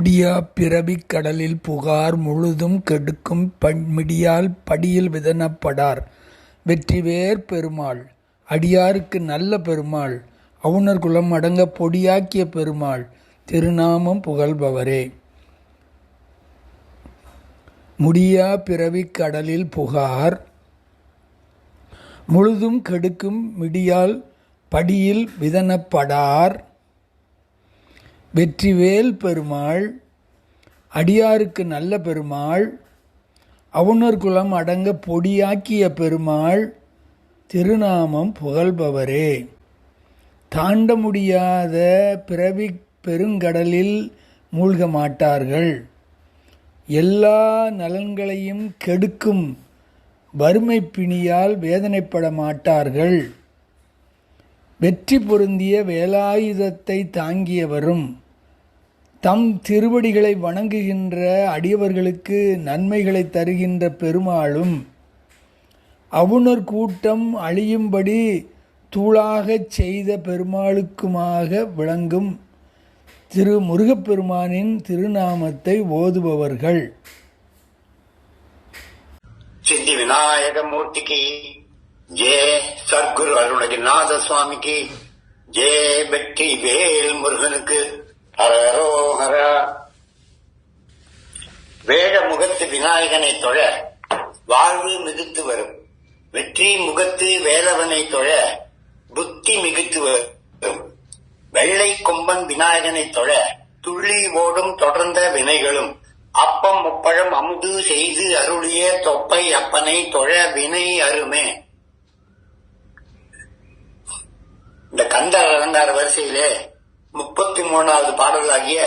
முடியா பிறவிக் கடலில் புகார் முழுதும் கெடுக்கும் மிடியால் படியில் விதனப்படார். வெற்றிவேர் பெருமாள். அடியாருக்கு நல்ல பெருமாள். அவுணர் குலம் அடங்க பொடியாக்கிய பெருமாள். திருநாமம் புகழ்பவரே. முடியா பிறவிக் கடலில் புகார் முழுதும் கெடுக்கும் மிடியால் படியில் விதனப்படார். வெற்றிவேல் பெருமாள் அடியாருக்கு நல்ல பெருமாள் அவுணர் குலம் அடங்க பொடியாக்கிய பெருமாள் திருநாமம் புகழ்பவரே. தாண்ட முடியாத பிறவி பெருங்கடலில் மூழ்க மாட்டார்கள். எல்லா நலன்களையும் கெடுக்கும் வறுமை பிணியால் வேதனைப்பட மாட்டார்கள். வெற்றி பொருந்திய வேலாயுதத்தை தாங்கியவரும் தம் திருவடிகளை வணங்குகின்ற அடியவர்களுக்கு நன்மைகளை தருகின்ற பெருமாளும் அவுணர் கூட்டம் அழியும்படி தூளாகச் செய்த பெருமாளுக்குமாக விளங்கும் திரு முருகப்பெருமானின் திருநாமத்தை ஓதுபவர்கள். சித்தி விநாயக மூர்த்திக்கு ஜே சர்க்குரு அருணகிநாத சுவாமிக்கு ஜே வெற்றி வேல் முருகனுக்கு ஹரஹரோஹரா வேட முகத்து விநாயகனை தொழ வாழ்வு மிகுத்து வரும். வெற்றி முகத்து வேலவனை தொழ புத்தி மிகுத்து வரும். வெள்ளை கொம்பன் விநாயகனை தொழ துள்ளி ஓடும் தொடர்ந்த வினைகளும். அப்பம் முப்பழம் அமுது செய்து அருளிய தொப்பை அப்பனை தொழ வினை அருமே. இந்த கந்த அலங்கார வரிசையிலே முப்பத்தி மூணாவது பாடலாகிய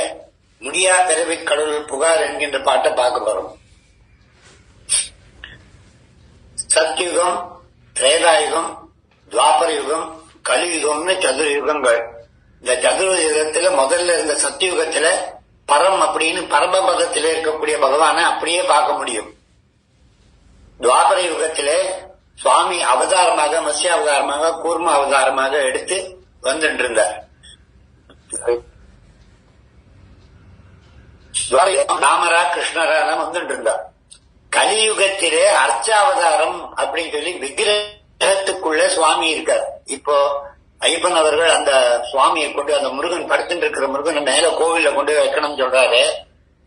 முடியா பிறவி கடவுள் புகார் என்கின்ற பாட்டை பார்க்க போறோம். சத்யுகம் திரேதாயுகம் துவாபர யுகம் கலியுகம்னு சதுர யுகங்கள் இந்த சதுர யுகத்துல முதல்ல இருந்த சத்யுகத்துல பரம் அப்படின்னு பரம பதத்தில இருக்கக்கூடிய பகவானை அப்படியே பார்க்க முடியும். துவாபர யுகத்திலே சுவாமி அவதாரமாக மத்ய அவதாரமாக கூர்ம அவதாரமாக எடுத்து வந்துட்டு இருந்தார் ராமரா கிருஷ்ணரா வந்துட்டு இருந்தார் கலியுகத்திலே அர்ச்சாவதாரம் அப்படின்னு சொல்லி விக்கிரகத்துக்குள்ள சுவாமி இருக்கார். இப்போ ஐயப்பன் அவர்கள் அந்த சுவாமியை கொண்டு அந்த முருகன் படுத்துட்டு இருக்கிற முருகனை மேல கோவில்ல கொண்டு வைக்கணும்னு சொல்றாரு.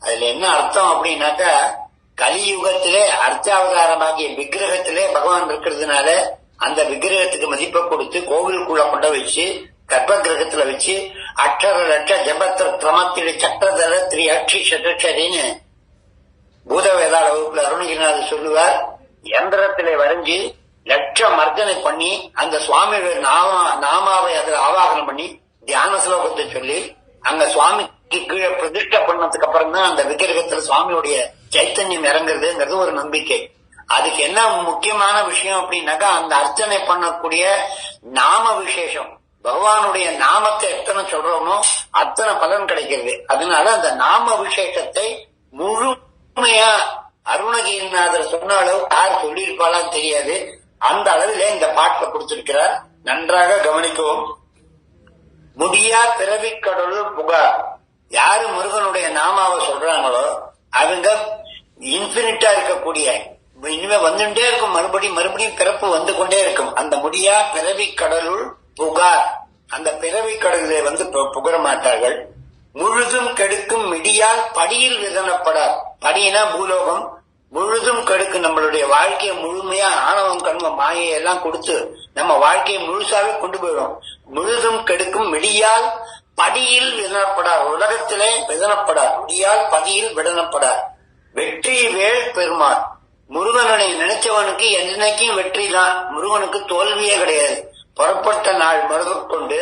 அதுல என்ன அர்த்தம் அப்படின்னாக்கா கலியுகத்திலே அர்த்தாவதாரமாகிய விக்கிரகத்திலே பகவான் இருக்கிறதுனால அந்த விக்கிரகத்துக்கு மதிப்பை கொடுத்து கோவிலுக்குள்ள கொண்டு வச்சு கர்ப்ப கிரகத்துல வச்சு அட்டர லட்ச ஜபத்திர கிரமத்தில சக்கரதர திரி அக்ஷி சட்டரின்னு பூத வேதாள வகுப்புல அருணகிரிநாதர் சொல்லுவார். எந்திரத்திலே வரைஞ்சு லட்ச மர்தனை பண்ணி அந்த சுவாமியோட நாம நாமாவை அதுல ஆவாகனம் பண்ணி தியான ஸ்லோகத்தை சொல்லி அங்க சுவாமிக்கு கீழே பிரதிஷ்டை பண்ணதுக்கு அப்புறம் தான் அந்த விக்கிரகத்துல சுவாமியுடைய சைத்தன்யம் இறங்குறதுங்கிறது ஒரு நம்பிக்கை. அதுக்கு என்ன முக்கியமான விஷயம் அப்படின்னாக்கா அந்த அர்ச்சனை பண்ணக்கூடிய நாம விசேஷம் பகவானுடைய நாமத்தை எத்தனை சொல்றோமோ அத்தனை பலன் கிடைக்கிறது. அதனால அந்த நாம விசேஷத்தை முழுமையா அருணகிரிநாதர் சொன்ன அளவு யார் சொல்லியிருப்பாளான்னு தெரியாது. அந்த அளவில் இந்த பாட்டை கொடுத்திருக்கிறார். நன்றாக கவனிக்கவும். முடியா பிறவி கடவுள் புகார் யாரு முருகனுடைய நாமாவை சொல்றாங்களோ அவங்க இன்பினிட்டா இருக்கக்கூடிய இனிமே வந்துட்டே இருக்கும். மறுபடியும் மறுபடியும் பிறப்பு வந்து கொண்டே இருக்கும். அந்த முடியா பிறவி கடலுள் புகார். அந்த பிறவி கடலிலே வந்து புகர மாட்டார்கள். முழுதும் கெடுக்கும் மிடியால் படியில் விதனப்படார் படினா பூலோகம். முழுதும் கெடுக்கும் நம்மளுடைய வாழ்க்கையை முழுமையா ஆணவம் கண்ம மாயை எல்லாம் கொடுத்து நம்ம வாழ்க்கையை முழுசாவே கொண்டு போயிடும். முழுதும் கெடுக்கும் மிடியால் படியில் விதனப்படார் உலகத்திலே விதனப்படார் முடியால் படியில் விடனப்படார் வெற்றி வேள் பெருமாள் முருகனனை நினைச்சவனுக்கு என்னைக்கும் வெற்றி தான் முருகனுக்கு தோல்வியே கிடையாது. புறப்பட்ட நாள் கொண்டு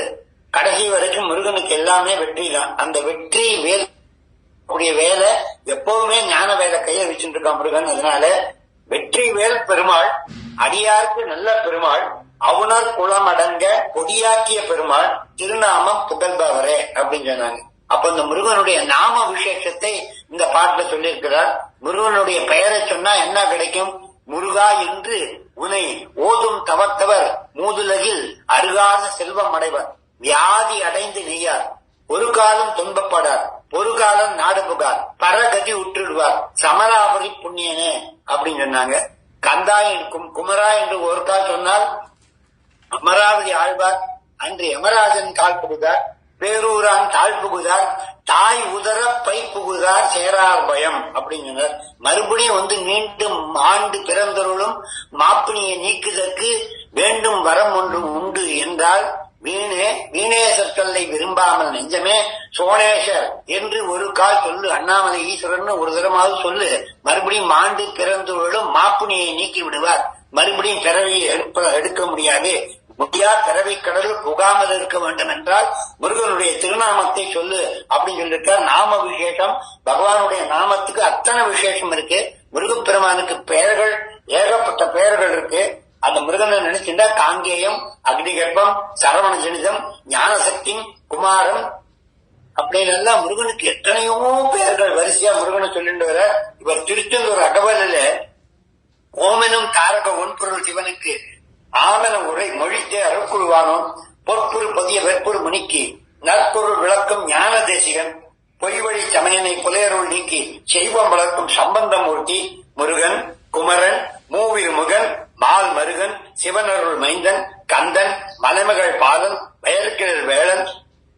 கடைசி வரைக்கும் முருகனுக்கு எல்லாமே வெற்றி தான் அந்த வெற்றி வேல் கூடிய வேலை எப்பவுமே ஞான வேலை கையில வச்சுட்டு இருக்கான் முருகன். அதனால வெற்றி வேல் பெருமாள் அடியாருக்கு நல்ல பெருமாள் அவுணர் குளம் அடங்க கொடியாக்கிய பெருமாள் திருநாமம் புகழ்பவரே அப்படின்னு சொன்னாங்க. அப்ப இந்த முருகனுடைய நாம விசேஷத்தை இந்த பாட்டுல சொல்லியிருக்கிறார். முருகனுடைய பெயரை சொன்னா என்ன கிடைக்கும்? முருகா என்று உனை ஓதும் தவத்தவர் மூதுலகில் அருகாத செல்வம் அடைவர் வியாதி அடைந்து நெய்யார். ஒரு காலம் துன்பப்படார் ஒரு காலம் நாடு புகார் பரகதி உற்றுடுவார். சமராபுரி புண்ணியனே அப்படின்னு சொன்னாங்க. கந்தா என்றும் குமரா என்று ஒரு கால் சொன்னால் அமராவதி ஆழ்வார் அன்று யமராஜன் கால் புகுதார் பேரூரான் தாழ் புகுதார் தாய் உதர பை புகுதார் சேரார் பயம் அப்படிங்கிறார். மறுபடியும் வந்து மீண்டும் ஆண்டு பிறந்தருளும் மாப்பிணியை நீக்குதற்கு வேண்டும் வரம் ஒன்றும் உண்டு என்றால் வீணே வீணேசர் சொல்லை விரும்பாமல் நெஞ்சமே சோனேஷர் என்று ஒரு கால் சொல்லு அண்ணாமலை ஈஸ்வரன் ஒரு தரமாவது சொல்லு மறுபடியும் மாண்டு பிறந்தவர்களும் மாப்புணியை நீக்கி விடுவார். மறுபடியும் பிறவி எடுப்ப எடுக்க முடியாது. முடியா பிறவி கடல் புகாமல் இருக்க வேண்டும் என்றால் முருகனுடைய திருநாமத்தை சொல்லு அப்படின்னு சொல்லியிருக்கார் நாம விசேஷம். பகவானுடைய நாமத்துக்கு அத்தனை விசேஷம் இருக்கு. முருகப்பெருமானுக்கு பெயர்கள் ஏகப்பட்ட பெயர்கள் இருக்கு. அந்த முருகனை நினைச்சிருந்தா காங்கேயம் அக்னிகர்ப்பம் சரவண ஜனிதம் ஞானசக்தி குமாரம் அப்படின்னு எல்லாம் முருகனுக்கு எத்தனையோ பெயர்கள் வரிசையா முருகனை சொல்லிட்டு வர. இவர் திருச்செந்தூர் அகவலில் ஓமெனும் தாரக ஒன்பொருள் சிவனுக்கு ஆமன உரை மொழித்தே அருக்குழுவானோம் பொற்புரு பதிய வெற்புரு முனிக்கு நற்பொருள் விளக்கும் ஞான தேசிகன் பொய்வழி சமயனை புலையருள் நீக்கி செய்வம் வளர்க்கும் சம்பந்தமூர்த்தி முருகன் குமரன் மூவிர் முகன் மால் மருகன் சிவனருள் மைந்தன் கந்தன் மலைமகள் பாலன் வயற்கிழர் வேளன்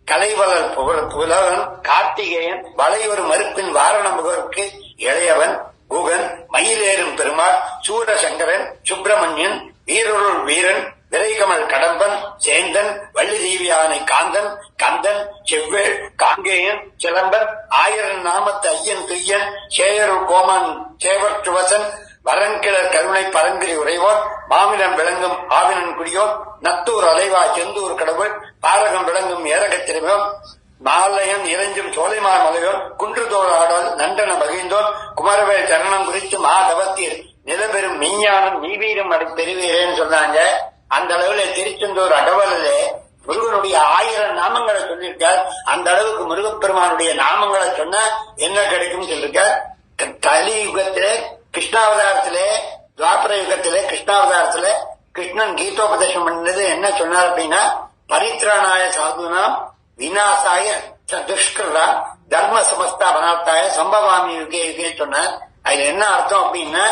கலைவளர் புலவன் கார்த்திகேயன் வளையொரு மறுப்பின் வாரண முகருக்கு இளையவன் குகன் மயிலேறும் பெருமாள் சூரசங்கரன் சுப்பிரமணியன் வீரருள் வீரன் விரைகமல் கடம்பன் சேந்தன் வள்ளி தேவியானை காந்தன் கந்தன் செவ்வேள் காங்கேயன் சிலம்பன் ஆயிரம் நாமத்து ஐயன் துய்யன் கோமன் சேவர் சேவற்றுவசன் வரன்கிழர் கருணை பரங்கிரி உறைவோர் மாமிடம் விளங்கும் ஆவினன் குடியோர் நத்தூர் அலைவா செந்தூர் கடவுள் பாரகம் விளங்கும் ஏரகத்திரமோன் மாலையன் இறைஞ்சும் சோலைமார் மலையோர் குன்றுதோள் ஆடல் நண்டன மகிழ்ந்தோர் குமரவேல் சரணம் குறித்து மாதவத்தில் நிலபெறும் மெய்ஞானம் நீவீரம் அடை பெறுவீரேன்னு சொன்னாங்க. அந்த அளவுல திருச்செந்தூர் அடவலில் முருகனுடைய ஆயிரம் நாமங்களை சொல்லியிருக்கார். அந்த அளவுக்கு முருகப்பெருமானுடைய நாமங்களை சொன்னா என்ன கிடைக்கும் சொல்லிருக்கார் கலி யுகத்திலே கிருஷ்ணாவதாரத்திலே துவாபர யுகத்திலே கிருஷ்ணாவதாரத்திலே கிருஷ்ணன் கீதோபதேசம் பண்ணது என்ன சொன்னார் அப்படின்னா பரித்ராணாய சாதுனாம் விநாசாய ச துஷ்கிருதா தர்ம சமஸ்தாபனார்த்தாய சம்பவாமி யுகே யுகே சொன்னார். அதுல என்ன அர்த்தம் அப்படின்னா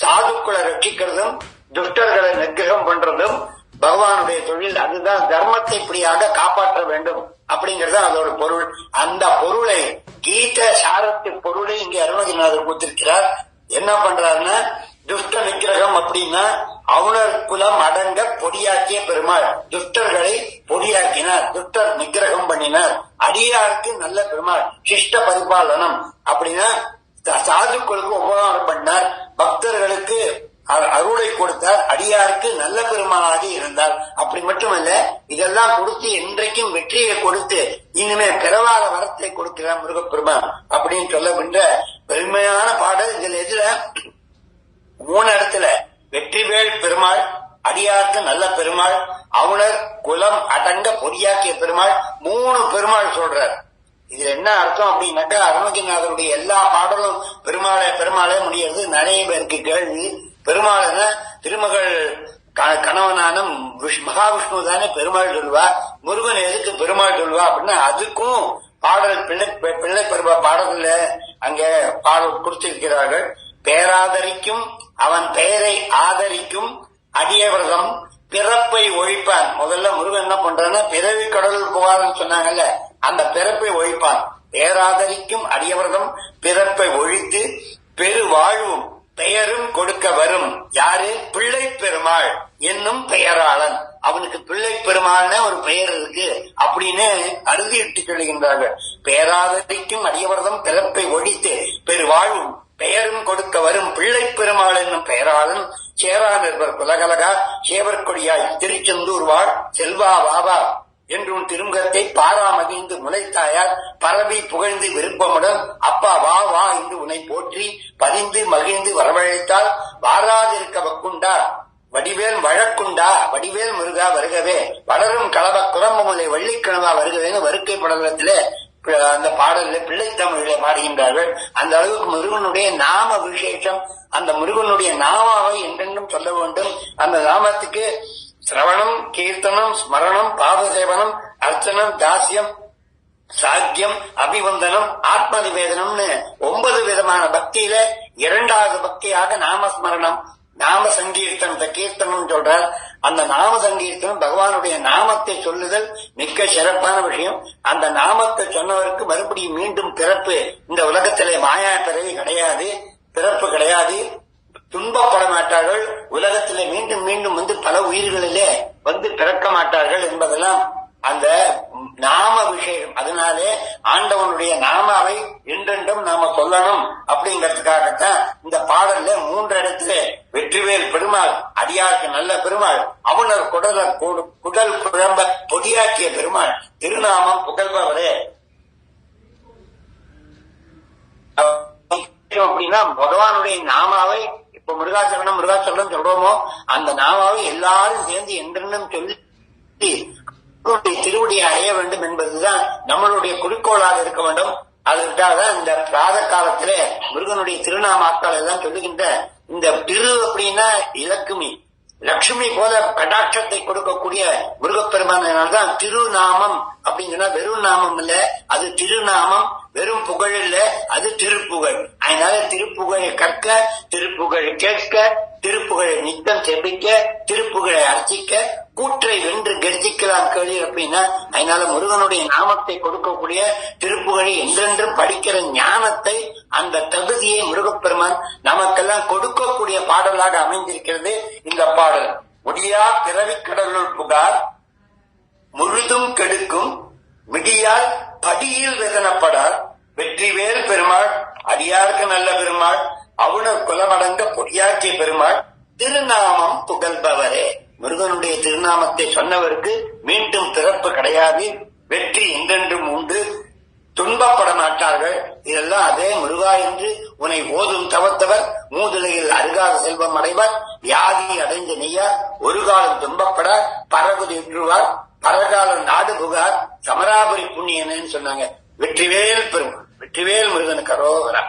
சாதுக்களை ரட்சிக்கிறதும் துஷ்டர்களை நிகிரகம் பண்றதும் பகவானுடைய தொழில் அதுதான். தர்மத்தை இப்படியாக காப்பாற்ற வேண்டும் அப்படிங்கறது அதோட பொருள். அந்த பொருளை கீத சாரத்து பொருளை இங்கே அருணகிரிநாதர் கொடுத்திருக்கிறார். என்ன பண்றாருன்னா துஷ்ட நிகிரகம் அப்படின்னா அவுணர் குலம் அடங்க பொடியாக்கிய பெருமாள். துஷ்டர்களை பொடியாக்கினார் துஷ்டர் நிகிரகம் பண்ணினார். அடியாருக்கு நல்ல பெருமாள். சிஷ்ட பரிபாலனம் அப்படின்னா சாதுக்களுக்கு உபகாரம் பண்ணார். பக்தர்களுக்கு அருளை கொடுத்தார். அடியாருக்கு நல்ல பெருமானாக இருந்தார். அப்படி மட்டுமல்ல இதெல்லாம் கொடுத்து என்றைக்கும் வெற்றியை கொடுத்து இனிமே பிறவாத வரத்தை கொடுக்கிறார் முருகப்பெருமான். அப்படின்னு சொல்லப்படுற பெருமையான பாடல். இதுல எதுல மூணு இடத்துல வெற்றிவேல் பெருமாள் அடியாருக்கு நல்ல பெருமாள் அவுணர் குலம் அடங்க பொறியாக்கிய பெருமாள் மூணு பெருமாள் சொல்றார். இதுல என்ன அர்த்தம் அப்படின்னாக்கா அருணகிரிநாதருடைய எல்லா பாடலும் பெருமாளை பெருமாளே முடியறது நிறைய பேருக்கு கேள்வி. பெருமாள்னா திருமகள் க- கணவனான மகாவிஷ்ணு தானே பெருமாள் சொல்வா முருகன் எதுக்கு பெருமாள் சொல்வா அப்படின்னா அதுக்கும் பாடல் பிள்ளை பெ- பிள்ளை பெருமா பாடல்ல அங்க பாடல் கொடுத்திருக்கிறார்கள். பேராதரிக்கும் அவன் பெயரை ஆதரிக்கும் அடியவர்தம் பிறப்பை ஒழிப்பான். முதல்ல முருகன் என்ன பண்றான்னா பிறவி கடல் புகார்னு சொன்னாங்கல்ல அந்த பிறப்பை ஒழிப்பான் பேராதரிக்கும் அடியவர்தம் பிறப்பை ஒழித்து பெரு வாழ்வும் பெயரும் கொடுக்க வரும். யாரு? பிள்ளை பெருமாள் என்னும் பெயராளன். அவனுக்கு பிள்ளை பெருமாள்னு ஒரு பெயர் இருக்கு. அப்படின்னு அறுதியிட்டு சொல்லுகின்றார்கள். பேராதரிக்கும் அடியவர்தம் பிறப்பை ஒழித்து பெருவாழ்வும் பெயரும் கொடுக்க வரும். பிள்ளை பெருமாள் என்னும் பெயராளன் சேரா நிற்பர் குலகலகா சேவர்கொடியாய் திருச்செந்தூர் வாழ் செல்வா வாவா. என்றும் திருமுகத்தை பாராமகிழ்ந்து முளைத்தாயால் பரவி புகழ்ந்து விருப்பமுடன் அப்பா வா வா என்று உன்னை போற்றி பதிந்து மகிழ்ந்து வரவழைத்தால் வாராதிருக்க வக்குண்டா வடிவேல் வழக்குண்டா வடிவேல் முருகா வருகவே வளரும் கலவ குரம்பமுலை வள்ளிக்கிழமா வருகவேன்னு வருக்கை படலத்திலே அந்த பாடல்ல பிள்ளைத்தமிழில பாடுகின்றார்கள். அந்த அளவுக்கு முருகனுடைய நாம விசேஷம் அந்த முருகனுடைய நாமாவை என்றென்றும் சொல்ல வேண்டும். அந்த நாமத்துக்கு சிரவணம் கீர்த்தனம் ஸ்மரணம் பாதசேவனம் அர்ச்சனம் தாசியம் சாக்கியம் அபிவந்தனம் ஆத்ம நிவேதனம்னு ஒன்பது விதமான பக்தியில இரண்டாவது பக்தியாக நாமஸ்மரணம் நாம சங்கீர்த்தனத்தை கீர்த்தனம் சொல்றார். அந்த நாம சங்கீர்த்தனம் பகவானுடைய நாமத்தை சொல்லுதல் மிக்க சிறப்பான விஷயம். அந்த நாமத்தை சொன்னவருக்கு மறுபடியும் மீண்டும் பிறப்பு. இந்த உலகத்திலே மாயா பிறவி கிடையாது பிறப்பு கிடையாது. துன்பப்பட மாட்டார்கள் உலகத்திலே மீண்டும் மீண்டும் வந்து பல உயிர்களிலே வந்து பிறக்க மாட்டார்கள் என்பதெல்லாம் அந்த நாம விஷயம். அதனாலே ஆண்டவனுடைய நாமாவை என்றென்றும் நாம சொல்லணும் அப்படிங்கறதுக்காகத்தான் இந்த பாடல்ல மூன்று இடத்துல வெற்றிவேல் பெருமாள் அடியாருக்கு நல்ல பெருமாள் அவனர் குடல குடல் குழம்ப பொடியாக்கிய பெருமாள் திருநாமம் புகழ்பவரே. அப்படின்னா பகவானுடைய நாமாவை இப்ப முருகாச்சரணம் முருகாச்சரணம் சொல்றோமோ அந்த நாமாவை எல்லாரும் சேர்ந்து என்றென்றும் சொல்லி திருவடியை அடைய வேண்டும் என்பதுதான் நம்மளுடைய குறிக்கோளாக இருக்க வேண்டும். அதற்காக இந்த பிராத காலத்திலே முருகனுடைய திருநாமாக்கள் எல்லாம் சொல்லுகின்ற இந்த திரு அப்படின்னா இலக்குமி. லட்சுமி போல கடாட்சத்தை கொடுக்கக்கூடிய முருகப்பெருமானால்தான் திருநாமம் அப்படிங்கன்னா வெறும் நாமம் இல்ல அது திருநாமம் வெறும் புகழ் இல்ல அது திருப்புகழ். அதனால திருப்புகழை கற்க திருப்புகழை கேட்க திருப்புகழை நித்தம் செபிக்க திருப்புகழை அர்ச்சிக்க கூற்றை வென்று கர்ஜிக்கலாம் கேள்வி அப்படின்னா அதனால முருகனுடைய நாமத்தை கொடுக்கக்கூடிய திருப்புகழை என்றென்றும் படிக்கிற ஞானத்தை அந்த தகுதியை முருகப்பெருமான் நமக்கெல்லாம் கொடுக்கக்கூடிய பாடலாக அமைந்திருக்கிறது இந்த பாடல். முடியா பிறவி கடலுள் புகார் முழுதும் கெடுக்கும் மிடியால் படியில் வேதனப்படார். வெற்றிவேல் பெருமாள் அடியாருக்கு நல்ல பெருமாள் அவுணர் குலமடங்க பொடியாற்றிய பெருமாள் திருநாமம் புகழ்பவரே. முருகனுடைய திருநாமத்தை சொன்னவருக்கு மீண்டும் பிறப்பு கிடையாது. வெற்றி என்றென்றும் உண்டு. துன்பப்பட மாட்டார்கள். இதெல்லாம் அதே முருகா என்று உன்னை ஓதும் தவத்தவர் மூதுலையில் அருகாத செல்வம் அடைவர் வியாதி அடைந்த நீயார் ஒரு காலம் துன்பப்பட பரகுதி பரதகாலம் நாடு புகார் சமராபுரி புண்ணியன்னு சொன்னாங்க. வெற்றிவேல் பெருமாள் வெற்றிவேல் முருகன் கரோகரா